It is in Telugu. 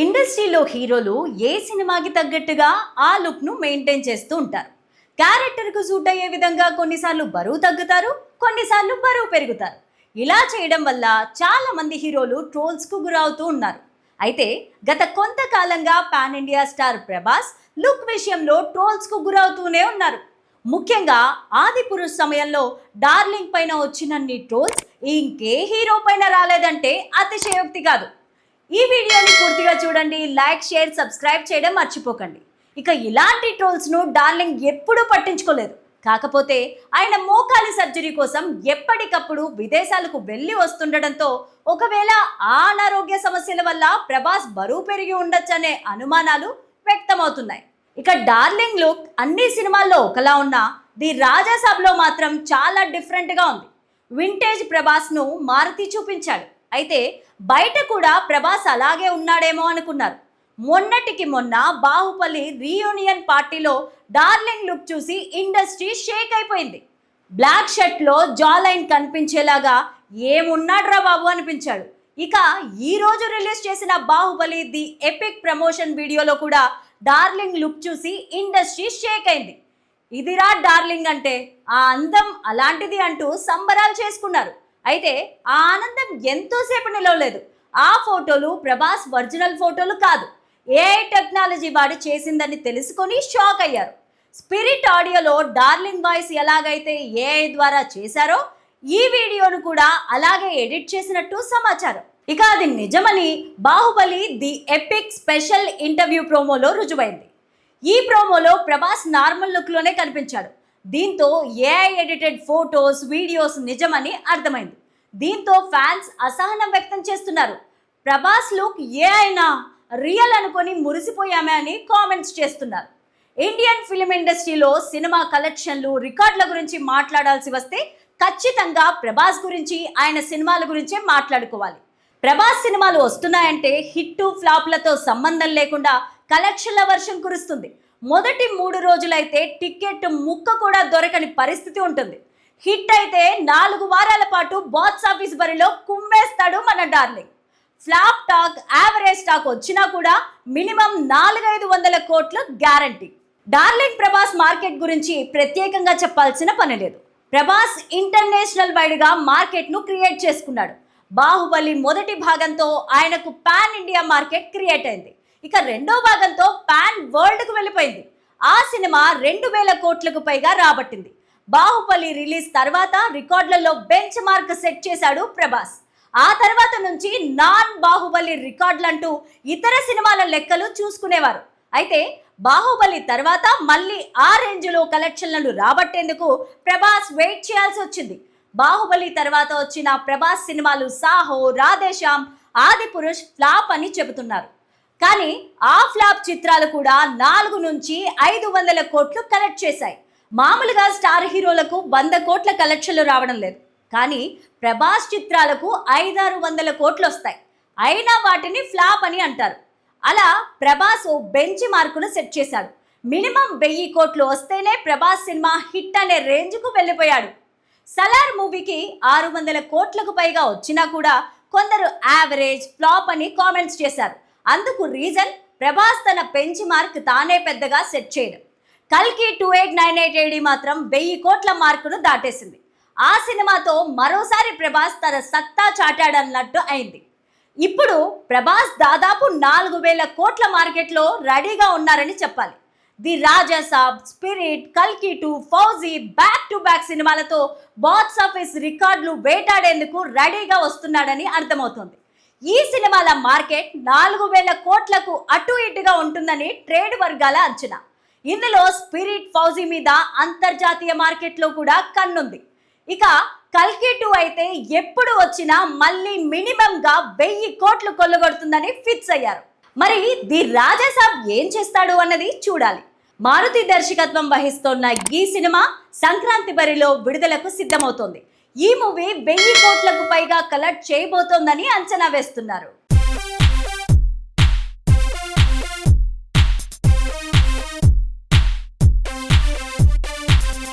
ఇండస్ట్రీలో హీరోలు ఏ సినిమాకి తగ్గట్టుగా ఆ లుక్ను మెయింటైన్ చేస్తూ ఉంటారు. క్యారెక్టర్కు సూట్ అయ్యే విధంగా కొన్నిసార్లు బరువు తగ్గుతారు కొన్నిసార్లు బరువు పెరుగుతారు. ఇలా చేయడం వల్ల చాలామంది హీరోలు ట్రోల్స్కు గురవుతూ ఉన్నారు. అయితే గత కొంతకాలంగా pan India star Prabhas look విషయంలో ట్రోల్స్కు గురవుతూనే ఉన్నారు. ముఖ్యంగా ఆది పురుష్ సమయంలో డార్లింగ్ పైన వచ్చినన్ని ట్రోల్స్ ఇంకే హీరో పైన రాలేదంటే అతిశయోక్తి కాదు. ఈ వీడియోని చూడండి లైక్ షేర్ సబ్స్క్రైబ్ చేయడం మర్చిపోకండి. ఇక ఇలాంటి ట్రోల్స్ను డార్లింగ్ ఎప్పుడూ పట్టించుకోలేదు. కాకపోతే ఆయన మోకాలి సర్జరీ కోసం ఎప్పటికప్పుడు విదేశాలకు వెళ్ళి వస్తుండడంతో ఒకవేళ ఆ అనారోగ్య సమస్యల వల్ల ప్రభాస్ బరువు పెరిగి ఉండొచ్చనే అనుమానాలు వ్యక్తమవుతున్నాయి. ఇక డార్లింగ్ లుక్ అన్ని సినిమాల్లో ఒకలా ఉన్నా ది రాజాసాబ్లో మాత్రం చాలా డిఫరెంట్గా ఉంది. వింటేజ్ ప్రభాస్ను మారుతి చూపించాడు. అయితే బయట కూడా ప్రభాస్ అలాగే ఉన్నాడేమో అనుకున్నారు. మొన్నటికి మొన్న బాహుబలి రీయూనియన్ పార్టీలో డార్లింగ్ లుక్ చూసి ఇండస్ట్రీ షేక్ అయిపోయింది. బ్లాక్ షర్ట్లో జా లైన్ కనిపించేలాగా ఏమున్నాడ్రా బాబు అనిపించాడు. ఇక ఈ రోజు రిలీజ్ చేసిన బాహుబలి ది ఎపిక్ ప్రమోషన్ వీడియోలో కూడా డార్లింగ్ లుక్ చూసి ఇండస్ట్రీ షేక్ అయింది. ఇదిరా డార్లింగ్ అంటే ఆ అందం అలాంటిది అంటూ సంబరాలు చేసుకున్నారు. అయితే ఆ ఆనందం ఎంతోసేపు నిలవలేదు. ఆ ఫోటోలు ప్రభాస్ ఒరిజినల్ ఫోటోలు కాదు. ఏఐ టెక్నాలజీ వాడి చేసిందని తెలుసుకొని షాక్ అయ్యారు. స్పిరిట్ ఆడియోలో డార్లింగ్ వాయిస్ ఎలాగైతే ఏఐ ద్వారా చేశారో ఈ వీడియోను కూడా అలాగే ఎడిట్ చేసినట్టు సమాచారం. ఇక అది నిజమని Baahubali the epic special interview ప్రోమోలో రుజువైంది. ఈ ప్రోమోలో ప్రభాస్ నార్మల్ లుక్లోనే కనిపించాడు. దీంతో ఏఐ ఎడిటెడ్ ఫోటోస్ వీడియోస్ నిజమని అర్థమైంది. దీంతో ఫ్యాన్స్ అసహనం వ్యక్తం చేస్తున్నారు. ప్రభాస్ లుక్ ఏ అయినా రియల్ అనుకొని మురిసిపోయామే అని కామెంట్స్ చేస్తున్నారు. ఇండియన్ ఫిలిం ఇండస్ట్రీలో సినిమా కలెక్షన్లు రికార్డుల గురించి మాట్లాడాల్సి వస్తే ఖచ్చితంగా ప్రభాస్ గురించి ఆయన సినిమాల గురించే మాట్లాడుకోవాలి. ప్రభాస్ సినిమాలు వస్తున్నాయంటే హిట్టు ఫ్లాప్లతో సంబంధం లేకుండా కలెక్షన్ల వర్షం కురుస్తుంది. మొదటి మూడు రోజులైతే టికెట్ ముక్క కూడా దొరకని పరిస్థితి ఉంటుంది. హిట్ అయితే నాలుగు వారాల పాటు బాక్స్ ఆఫీస్ బరిలో కుమ్మేస్తాడు మన darling. Flop talk average talk వచ్చినా కూడా మినిమం నాలుగైదు వందల కోట్లు గ్యారంటీ. డార్లింగ్ ప్రభాస్ మార్కెట్ గురించి ప్రత్యేకంగా చెప్పాల్సిన పని లేదు. ప్రభాస్ ఇంటర్నేషనల్ వైడ్గా మార్కెట్ను క్రియేట్ చేసుకున్నాడు. బాహుబలి మొదటి భాగంతో ఆయనకు పాన్ ఇండియా మార్కెట్ క్రియేట్ అయింది. ఇక రెండో భాగంతో పాన్ వరల్డ్కు వెళ్ళిపోయింది. ఆ సినిమా రెండు వేల కోట్లకు పైగా రాబట్టింది. బాహుబలి రిలీజ్ తర్వాత రికార్డులలో బెంచ్ మార్క్ సెట్ చేశాడు ప్రభాస్. ఆ తర్వాత నుంచి నాన్ బాహుబలి రికార్డులంటూ ఇతర సినిమాల లెక్కలు చూసుకునేవారు. అయితే బాహుబలి తర్వాత మళ్ళీ ఆ రేంజ్లో కలెక్షన్లను రాబట్టేందుకు ప్రభాస్ వెయిట్ చేయాల్సి వచ్చింది. బాహుబలి తర్వాత వచ్చిన ప్రభాస్ సినిమాలు సాహో రాధేశ్యామ్ ఆది పురుష్ ఫ్లాప్ అని చెబుతున్నారు. కానీ ఆ ఫ్లాప్ చిత్రాలు కూడా నాలుగు నుంచి ఐదు వందల కోట్లు కలెక్ట్ చేశాయి. మామూలుగా స్టార్ హీరోలకు వంద కోట్ల కలెక్షన్లు రావడం లేదు. కానీ ప్రభాస్ చిత్రాలకు ఐదారు వందల కోట్లు వస్తాయి. అయినా వాటిని ఫ్లాప్ అని అంటారు. అలా ప్రభాస్ ఓ బెంచ్ మార్కును సెట్ చేశాడు. మినిమం వెయ్యి కోట్లు వస్తేనే ప్రభాస్ సినిమా హిట్ అనే రేంజ్కు వెళ్ళిపోయాడు. సలార్ మూవీకి ఆరు వందల కోట్లకు పైగా వచ్చినా కూడా కొందరు యావరేజ్ ఫ్లాప్ అని కామెంట్స్ చేశారు. అందుకు రీజన్ ప్రభాస్ తన పెంచ్ మార్క్ తానే పెద్దగా సెట్ చేయడం. కల్కి two eight nine eight AD మాత్రం వెయ్యి కోట్ల మార్కును దాటేసింది. ఆ సినిమాతో మరోసారి ప్రభాస్ తన సత్తా చాటాడన్నట్టు అయింది. ఇప్పుడు ప్రభాస్ దాదాపు నాలుగు వేల కోట్ల మార్కెట్లో రెడీగా ఉన్నారని చెప్పాలి. ది రాజాసాబ్ స్పిరిట్ కల్కి two Fauji back to back సినిమాలతో బాక్స్ ఆఫీస్ రికార్డులు వేటాడేందుకు రెడీగా వస్తున్నాడని అర్థమవుతోంది. ఈ సినిమాల మార్కెట్ నాలుగు వేల కోట్లకు అటు ఇటుగా ఉంటుందని ట్రేడ్ వర్గాల అంచనా. ఇందులో స్పిరిట్ ఫౌజీ మీద అంతర్జాతీయ మార్కెట్లో కూడా కన్నుంది. ఇక కల్కి టూ అయితే ఎప్పుడు వచ్చినా మళ్ళీ మినిమంగా వెయ్యి కోట్లు కొల్లగొడుతుందని ఫిక్స్ అయ్యారు. మరి ది రాజాసాబ్ ఏం చేస్తాడు అన్నది చూడాలి. మారుతి దర్శకత్వం వహిస్తోన్న ఈ సినిమా సంక్రాంతి బరిలో విడుదలకు సిద్ధమవుతోంది. ఈ మూవీ వెయ్యి కోట్లకు పైగా కలెక్ట్ చేయబోతోందని అంచనా వేస్తున్నారు.